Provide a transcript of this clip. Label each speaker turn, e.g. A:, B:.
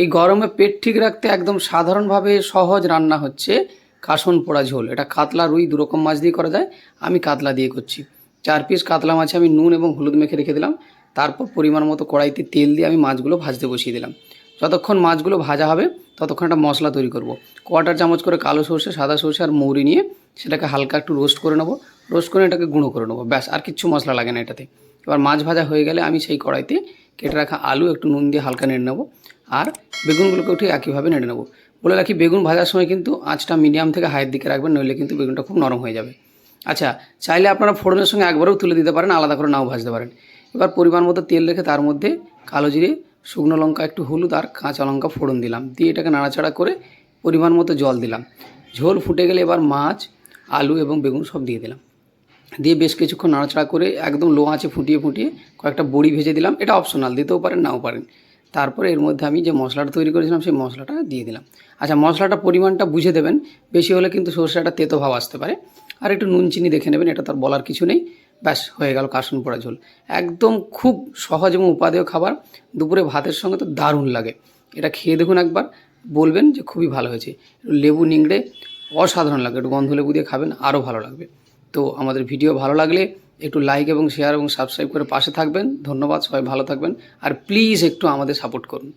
A: এই গরমে পেট ঠিক রাখতে একদম সাধারণভাবে সহজ রান্না হচ্ছে কাসন পোড়া ঝোল। এটা কাতলা, রুই দুরকম মাছ দিয়ে করা যায়। আমি কাতলা দিয়ে করছি। চার পিস কাতলা মাছে আমি নুন এবং হলুদ মেখে রেখে দিলাম। তারপর পরিমাণ মতো কড়াইতে তেল দিয়ে আমি মাছগুলো ভাজতে বসিয়ে দিলাম। যতক্ষণ মাছগুলো ভাজা হবে, ততক্ষণ একটা মশলা তৈরি করব। কোয়াটার চামচ করে কালো সর্ষে, সাদা সর্ষে আর মৌরি নিয়ে সেটাকে হালকা একটু রোস্ট করে নেব। রোস্ট করে এটাকে গুঁড়ো করে নেব। ব্যাস, আর কিচ্ছু মশলা লাগে না এটাতে। এবার মাছ ভাজা হয়ে গেলে আমি সেই কড়াইতে কেটে রাখা আলু, একটু নুন দিয়ে হালকা নেড়ে নেব। আর বেগুনগুলোকেও উঠে একইভাবে নেড়ে নেব। বলে রাখি, বেগুন ভাজার সময় কিন্তু আঁচটা মিডিয়াম থেকে হাইয়ের দিকে রাখবেন, নইলে কিন্তু বেগুনটা খুব নরম হয়ে যাবে। আচ্ছা চাইলে আপনারা ফোড়নের সঙ্গে একবারেও তুলে দিতে পারেন, আলাদা করে নাও ভাজতে পারেন। এবার পরিমাণ মতো তেল রেখে তার মধ্যে কালো জিরে, শুকনো লঙ্কা, একটু হলুদ আর কাঁচা লঙ্কা ফোড়ন দিলাম। দিয়ে এটাকে নাড়াচাড়া করে পরিমাণ মতো জল দিলাম। ঝোল ফুটে গেলে এবার মাছ, আলু এবং বেগুন সব দিয়ে দিলাম। দিয়ে বেশ কিছুক্ষণ নাড়াচাড়া করে একদম লো আঁচে ফুটিয়ে ফুটিয়ে কয়েকটা বড়ি ভেজে দিলাম। এটা অপশনাল দিতেও পারেন, নাও পারেন। তারপরে এর মধ্যে আমি যে মশলাটা তৈরি করেছিলাম, সেই মশলাটা দিয়ে দিলাম। আচ্ছা মশলাটা পরিমাণটা বুঝে দেবেন। বেশি হলে কিন্তু সর্ষেটা তেতো ভাব আসতে পারে। আর একটু নুন চিনি দেখে নেবেন, এটা তার বলার কিছু নেই। ব্যাস, হয়ে গেল কাসন পোড়া ঝোল। একদম খুব সহজ এবং উপাদেয় খাবার। দুপুরে ভাতের সঙ্গে তো দারুণ লাগে। এটা খেয়ে দেখুন একবার। বলবেন যে খুবই ভালো হয়েছে। লেবু নিংড়ে অসাধারণ লাগে। একটু গন্ধ লেবু দিয়ে খাবেন, আরও ভালো লাগবে। তো আমাদের ভিডিও ভালো লাগলে একটু লাইক এবং শেয়ার এবং সাবস্ক্রাইব করে পাশে থাকবেন। ধন্যবাদ, সবাই ভালো থাকবেন। আর প্লিজ একটু আমাদের সাপোর্ট করুন।